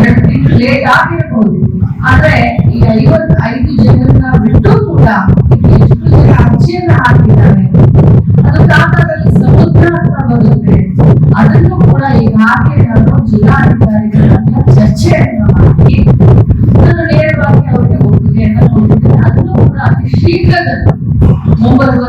ಎರಡು ತಿಂಗಳು ಲೇಟ್ ಆದ್ರೆ ಈ ಐವತ್ ಐದು ಜನರನ್ನ ಬಿಟ್ಟು ಕೂಡ ಎಷ್ಟು ಜನ ಅರ್ಜಿಯನ್ನ ಹಾಕಿದ್ದಾರೆ ಅದು ಕಾಗದದಲ್ಲಿ ಸಮುದ್ರ ಅಂತ ಬರುತ್ತೆ ಅದನ್ನು ಕೂಡ ಈಗಾಗಲೇ ನಾನು ಜಿಲ್ಲಾಧಿಕಾರಿಗಳ ಚರ್ಚೆಯನ್ನ ಮಾಡಿ ನಾನು ನೇರವಾಗಿ ಅವರಿಗೆ ಕೂಡ ಅತಿ ಶೀಘ್ರದಲ್ಲಿ, ಮುಂಬರುವ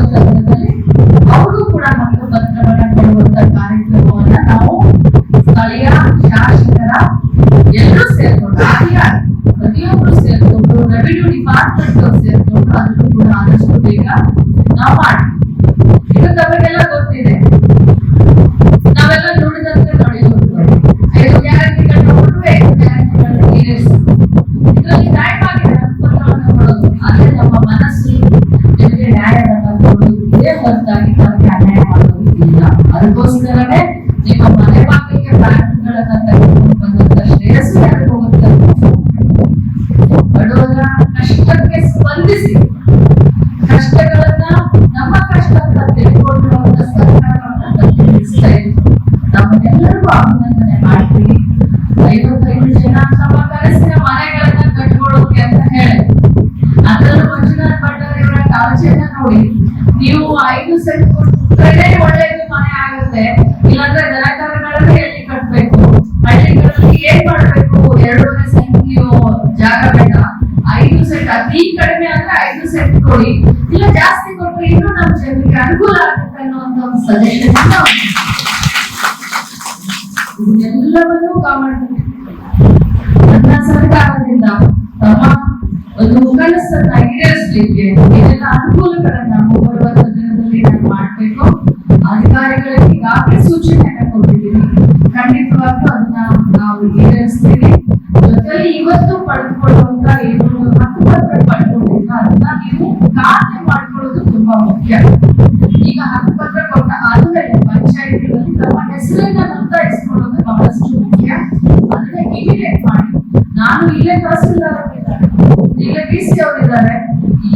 ಅದನ್ನು ಕೂಡ ಆದಷ್ಟು ಬೇಗ ನಾವು ಮಾಡಿ ಇದು ತಮಗೆಲ್ಲ ಗೊತ್ತಿದೆ. ನಾವೆಲ್ಲ ನುಡಿದಂತೆ ನೋಡಿ ಐದು ಗ್ಯಾರಂಟಿಗಳನ್ನ ಕೊಟ್ಟು ಐದು ಗ್ಯಾರಂಟಿಗಳನ್ನ ಇದರಲ್ಲಿ ಹಕ್ಕುಪತ್ರವನ್ನು ಕೊಡೋದು. ನಮ್ಮ ಮನಸ್ಸು ನಿಮಗೆ ನ್ಯಾಯವನ್ನು ಕೊಡೋದು ಇದೇ ಹೊರತಾಗಿ ನಮಗೆ ಅನ್ಯಾಯ ಮಾಡೋದು ಇಲ್ಲ ಅದಕ್ಕೋಸ್ಕರನೇ ಐವತ್ತೈದು ಜನ ತಮ್ಮ ಕನಸಿನ ಮನೆಗಳನ್ನ ಕಟ್ಕೊಳ್ಳೋಕೆ ಅಂತ ಹೇಳಿ ಅದರಲ್ಲೂ ಮಂಜುನಾಥ್ ಭಂಡಾರಿಯವರ ಕಾಳಜಿಯನ್ನ ನೋಡಿ ನೀವು ಐದು ಸೆಟ್ ಕೊಟ್ಟರೆ ಒಳ್ಳೇದು ಮನೆ ಆಗುತ್ತೆ ಇಲ್ಲಾಂದ್ರೆ ದನಕರಗಳನ್ನು ಎಲ್ಲಿ ಕಟ್ಬೇಕು ಹಳ್ಳಿಗಳಲ್ಲಿ ಏನ್ ಮಾಡ್ಬೇಕು ಎರಡೂವರೆ ಸೆಂಟ್ ನೀವು ಜಾಗ ಬೇಡ ಐದು ಸೆಟ್ ಅತಿ ಕಡಿಮೆ ಅಂದ್ರೆ ಐದು ಸೆಟ್ ಕೊಡಿ ಇಲ್ಲ, ಜಾಸ್ತಿ ಕೊಟ್ಟರೆ ಇನ್ನೂ ನಮ್ಮ ಜನರಿಗೆ ಅನುಕೂಲ ಆಗುತ್ತೆ ಅನ್ನೋ ಒಂದು ಸಜೆಷನ್ ಇದೆಲ್ಲವನ್ನೂ ಗಮನಿಸಿ ನನ್ನ ಸರ್ಕಾರದಿಂದ ತಮ್ಮ ಒಂದು ಕನಸನ್ನ ಈಡೇರಿಸಲಿಕ್ಕೆ ಏನೆಲ್ಲ ಅನುಕೂಲಗಳನ್ನ ಮುಂಬರುವ ದಿನದಲ್ಲಿ ನಾನು ಮಾಡಬೇಕು. ಅಧಿಕಾರಿಗಳಿಗೆ ಈಗಾಗಲೇ ಸೂಚನೆಯನ್ನ ಕೊಟ್ಟಿದ್ದೀನಿ ಖಂಡಿತವಾಗ್ಲೂ ಅದನ್ನ ನಾವು ಈಡೇರಿಸ್ತೀವಿ. ಜೊತೆಲಿ ಇವತ್ತು ಪಡೆದುಕೊಳ್ಳುವಂತ ಏನು ಹಕ್ಕುಪತ್ರ ಪಡ್ಕೊಂಡಿಲ್ಲ ಅದನ್ನ ನೀವು ಖಾತೆ ಮಾಡ್ಕೊಳ್ಳೋದು ತುಂಬಾ ಮುಖ್ಯ. ಇಲ್ಲೇ ತಹಸೀಲ್ದಾರ್ ಅವರಿದ್ದಾರೆ ಇಲ್ಲೇ ಡಿ ಸಿ ಅವರಿದ್ದಾರೆ.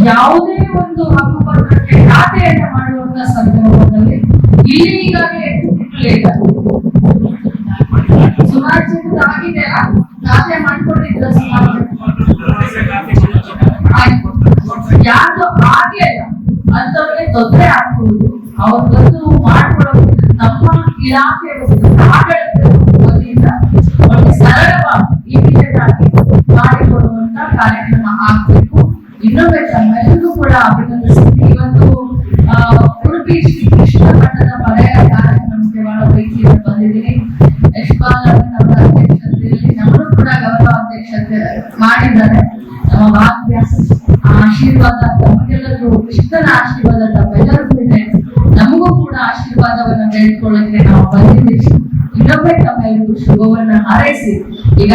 ಯಾವುದೇ ಒಂದು ಹಕ್ಕುಪತ್ರಕ್ಕೆ ಖಾತೆಯನ್ನ ಮಾಡುವಂತ ಸಂದರ್ಭದಲ್ಲಿ ಇಲ್ಲಿ ಈಗಾಗಲೇ ತಿಂಗಳು ಇದ್ದಾರೆ ಸುಮಾರು ಜನದ ಆಗಿದೆ? ಖಾತೆ ಮಾಡ್ಕೊಂಡಿದ್ರೆ ಸುಮಾರು ಜನ? ಆಯ್ತು. ಯಾರ್ದು ಆಗ್ಲೇ ಇಲ್ಲ ಅಂತವ್ರಿಗೆ ತೊಂದರೆ ಆಗ್ಬಹುದು. ಅವ್ರು ಬಂದು ಮಾಡ್ಕೊಳ್ಳೋದು ನಮ್ಮ ಇಲಾಖೆ ಆಡಳಿತ ಆಗಿ ಮಾಡಿಕೊಡುವಂತ ಕಾರ್ಯಕ್ರಮ ಆಗ್ಬೇಕು. ಇನ್ನೊಮ್ಮೆ ತಮ್ಮೆಲ್ಲರಿಗೂ ಕೂಡ ಅಭಿನಂದಿಸ್ತೀನಿ ಇವತ್ತು ಉಡುಪಿ ಶ್ರೀ ಕೃಷ್ಣ ಮಠದ ಮಳೆಯ ಕಾರ್ಯಕ್ರಮಕ್ಕೆ ಬಹಳ ಪ್ರೀತಿಯಿಂದ ಬಂದಿದ್ದೀನಿ ಯಶ್ಪಾಲ್ ಅವರ ಅಧ್ಯಕ್ಷತೆಯಲ್ಲಿ, ನಮ್ಮನ್ನು ಕೂಡ ಗೌರವ ಅಧ್ಯಕ್ಷತೆ ಮಾಡಿದ್ದಾರೆ. ನಮ್ಮ ಆ ಆಶೀರ್ವಾದ ತಮಗೆಲ್ಲರಿಗೂ ಕೃಷ್ಣನ ಆಶೀರ್ವಾದ ತಮ್ಮೆಲ್ಲರಿಗೂ ಇದೆ. ನಮಗೂ ಕೂಡ ಆಶೀರ್ವಾದವನ್ನು ಬೇಡ್ಕೊಳ್ಳೋಕೆ ನಾವು ಬಂದಿದ್ದೀವಿ. ಇನ್ನೊಮ್ಮೆ ತಮ್ಮೆಲ್ಲರಿಗೂ ಶುಭವನ್ನ ಹಾರೈಸಿ. ಈಗ